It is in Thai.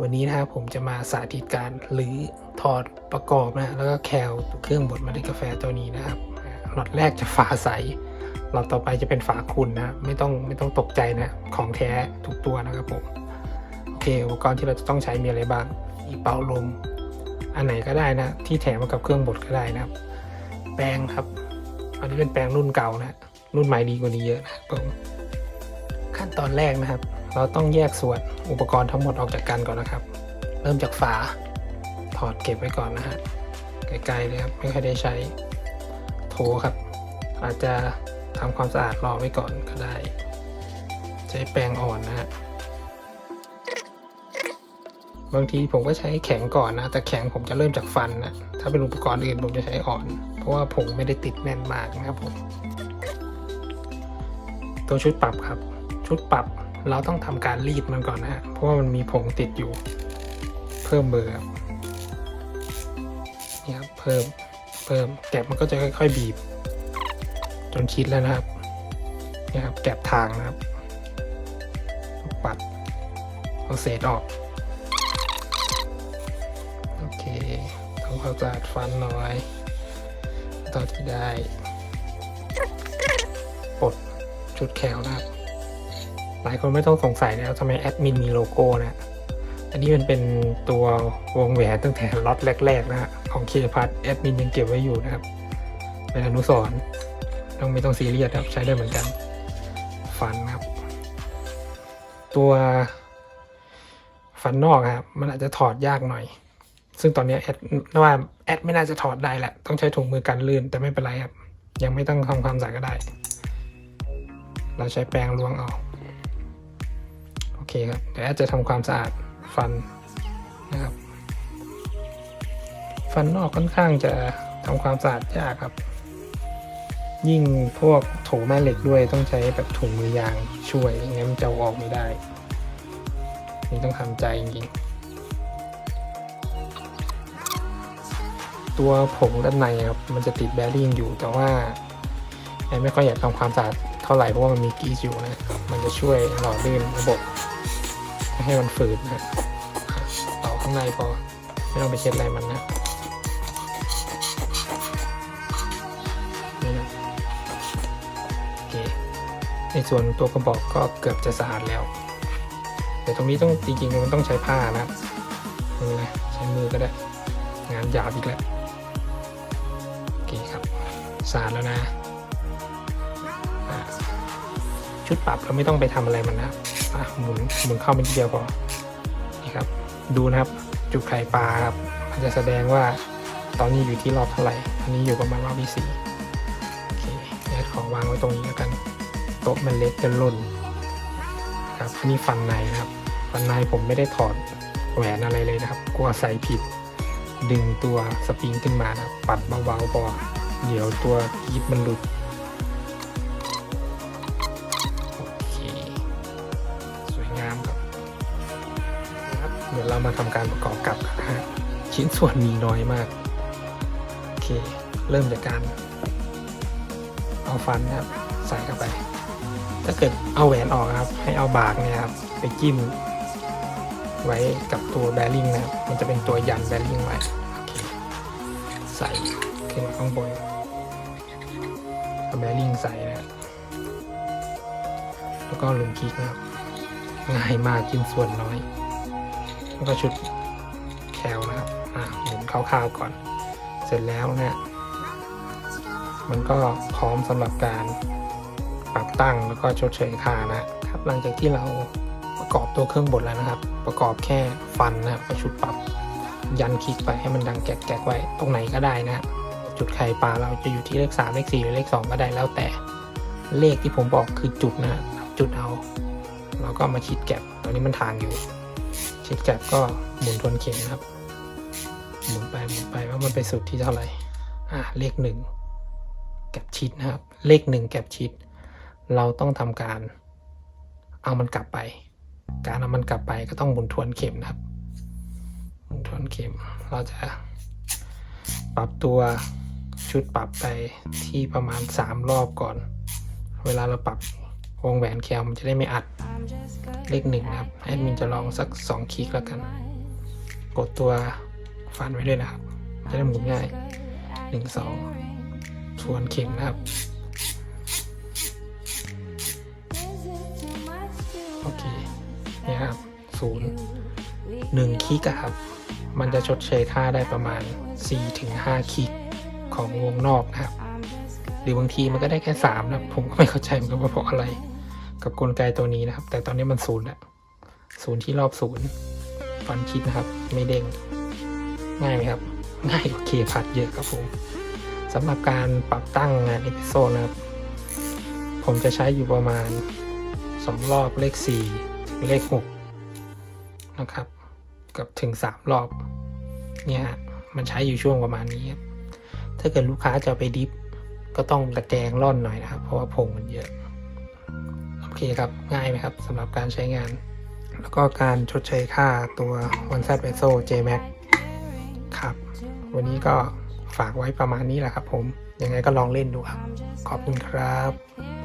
วันนี้นะครับผมจะมาสาธิตการหรือถอดประกอบนะแล้วก็แคลเครื่องบดเมล็ดกาแฟตัวนี้นะครับหลอดแรกจะฝาใสหลอดต่อไปจะเป็นฝาคุณนะไม่ต้องไม่ต้องตกใจนะของแท้ทุกตัวนะครับผมโอเคอุปกรณ์ที่เราจะต้องใช้มีอะไรบ้างมีเป่าลม อันไหนก็ได้นะ ที่แถมมากับเครื่องบดก็ได้นะครับ แปรงครับ อันนี้เป็นแปรงรุ่นเก่านะรุ่นใหม่ดีกว่านี้เยอะนะครับผมขั้นตอนแรกนะครับ เราต้องแยกส่วนอุปกรณ์ทั้งหมดออกจากกันก่อนนะครับ เริ่มจากฝา ถอดเก็บไว้ก่อนนะฮะไกลๆเลยครับไม่ค่อยได้ใช้โถครับ อาจจะทำความสะอาดรอไว้ก่อนก็ได้ ใช้แปรงอ่อนนะฮะบางทีผมก็ใช้แข็งก่อนนะ แต่แข็งผมจะเริ่มจากฟันนะถ้าเป็นอุปกรณ์อื่นผมจะใช้อ่อน เพราะว่าผงไม่ได้ติดแน่นมากนะครับผมตัวชุดปรับครับ ชุดปรับ เราต้องทำการรีดมันก่อนนะฮะ เพราะว่ามันมีผงติดอยู่ เพิ่มเบอร์นี่ครับ เพิ่ม เพิ่ม แกะมันก็จะค่อย ๆ บีบ จนชิดแล้วนะครับ นี่ครับ แกะทางนะครับ ปัด เอาเศษออก โอเคทำความสะอาดฟันหน่อยต่อที่ได้ ปลดชุดแคลนะครับ หลายคนไม่ต้องสงสัยแล้วทำไมแอดมินมีโลโก้นะ อันนี้มันเป็นตัววงแหวนตั้งแต่ล็อตแรกๆนะฮะของเคพัทแอดมินยังเก็บไว้อยู่นะครับ เป็นอนุสรณ์ต้องไม่ต้องซีเรียสครับใช้ได้เหมือนกัน ฟันครับ ตัวฟันนอกครับ มันอาจจะถอดยากหน่อย ซึ่งตอนนี้แอดว่าแอดไม่น่าจะถอดได้แหละ ต้องใช้ถุงมือกันลื่นแต่ไม่เป็นไรครับ ยังไม่ต้องทำความสะอาดก็ได้ เราใช้แปรงล้วงเอาโอเคครับ เดี๋ยวแอดจะทำความสะอาดฟันนะครับ ฟันนอกค่อนข้างจะทำความสะอาดยากครับ ยิ่งพวกโถแม่เหล็กด้วยต้องใช้แบบถุงมือยางช่วยไม่งั้นมันจะออกไม่ได้ นี่ต้องทำใจจริงตัวผงด้านในครับมันจะติดแบริ่งอยู่แต่ว่าแอนไม่ค่อยอยากทำความสะอาดเท่าไหร่เพราะว่ามันมีกีซอยู่นะ มันจะช่วยหล่อลื่นระบบ ให้มันฝืดนะเป่าข้างในพอ ไม่ต้องไปเช็ดอะไรมันนะนี่นะโอเคในส่วนตัวกระบอกก็เกือบจะสะอาดแล้ว แต่ตรงนี้ต้องจริงๆมันต้องใช้ผ้านะมือนะใช้มือก็ได้ งานหยาบอีกแล้วโอเคครับสะอาดแล้วนะอะชุดปรับเราไม่ต้องไปทำอะไรมันนะครับ อะหมุนหมุนเข้าไปทีเดียวพอนี่ครับ ดูนะครับ จุดไข่ปลาครับ มันจะแสดงว่าตอนนี้อยู่ที่รอบเท่าไหร่อันนี้อยู่ประมาณรอบที่สี่โอเคแอดขอวางไว้ตรงนี้แล้วกันโต๊ะมันเล็กจนล่นครับนนี้ฟันในนะครับ ฟันในผมไม่ได้ถอดแหวนอะไรเลยนะครับ กลัวใส่ผิด ดึงตัวสปริงขึ้นมานะปัดเบาๆพอเดี๋ยวตัวกีบมันหลุด ดี๋ยวเรามาทำการประกอบกับกันะฮะชิ้นส่วนมีน้อยมาก โอเค เริ่มจากการ เอาฟันนะครับใส่เข้าไป ถ้าเกิดเอาแหวนออกครับ ให้เอาบากเนี่ยครับไปจิ้ม ไว้กับตัวแบริ่งนะครับ มันจะเป็นตัวยันแบริ่งไว้โอเคใส่ขึ้นมาข้างบนเอาแบริ่งใส่นะครับแล้วก็ลุมคลิกนะครับง่ายมากชิ้นส่วนน้อย แล้วก็ชุดแคลนะครับอ่าหมุนคร่าวๆก่อน เสร็จแล้วเนี่ย มันก็พร้อมสำหรับการปรับตั้งแล้วก็ชดเชยค่านะครับ หลังจากที่เราประกอบตัวเครื่องบดแล้วนะครับ ประกอบแค่ฟันนะครับชุดปรับยันคลิกไปให้มันดังแกะๆไว้ตรงไหนก็ได้นะจุดไข่ปลาเราจะอยู่ที่เลข 3 เลข 4 หรือเลข 2 ก็ได้แล้วแต่เลขที่ผมบอกคือจุดนะจุดเอา เราก็มาชิดแก็บตอนนี้มันทางอยู่ ชิดแก็บก็หมุนทวนเข็มนะครับ หมุนไปหมุนไปว่ามันไปสุดที่เท่าไหร่ อะเลขหนึ่งแก็บชิดนะครับ เลขหนึ่งแก็บชิด เราต้องทำการเอามันกลับไป การเอามันกลับไปก็ต้องหมุนทวนเข็มนะครับ หมุนทวนเข็ม เราจะปรับตัวชุดปรับไปที่ประมาณ 3 รอบก่อน เวลาเราปรับ วงแหวนแคลมันจะได้ไม่อัดเลขหนึ่งนะครับแอดมินจะลองสักสองคลิกแล้วกัน กดตัวฟันไว้ด้วยนะครับ จะได้หมุนง่ายหนึ่งสองทวนเข็มนะครับ โอเคเนี่ยครับศูนย์หนึ่งคลิกครับ มันจะชดเชยค่าได้ประมาณ 4-5ถึง5คลิกของวงนอกนะครับ รือบางทีมันก็ได้แค่3นะผมก็ไม่เข้าใจเหมือนกันว่าเพราะอะไร กับกลไกตัวนี้นะครับ แต่ตอนนี้มันศูนย์แล้วศูนย์ที่รอบศูนย์ฟันคิดนะครับ ไม่เด้งง่ายไหมครับ ง่ายกว่าเคพัดเยอะครับผมสำหรับการปรับตั้งงานเอพิโซดนะครับ ผมจะใช้อยู่ประมาณ 2 รอบเลข 4 เลข 6 นะครับ กับถึง 3 รอบ เนี่ยมันใช้อยู่ช่วงประมาณนี้ครับถ้าเกิดลูกค้าจะไปดิฟ ก็ต้องตะแกรงร่อนหน่อยนะครับ เพราะว่าผงมันเยอะโอเคครับง่ายไหมครับสำหรับการใช้งาน แล้วก็การชดเชยค่าตัว One Z v e s o JMax ครับ วันนี้ก็ฝากไว้ประมาณนี้แหละครับผม ยังไงก็ลองเล่นดูครับ ขอบคุณครับ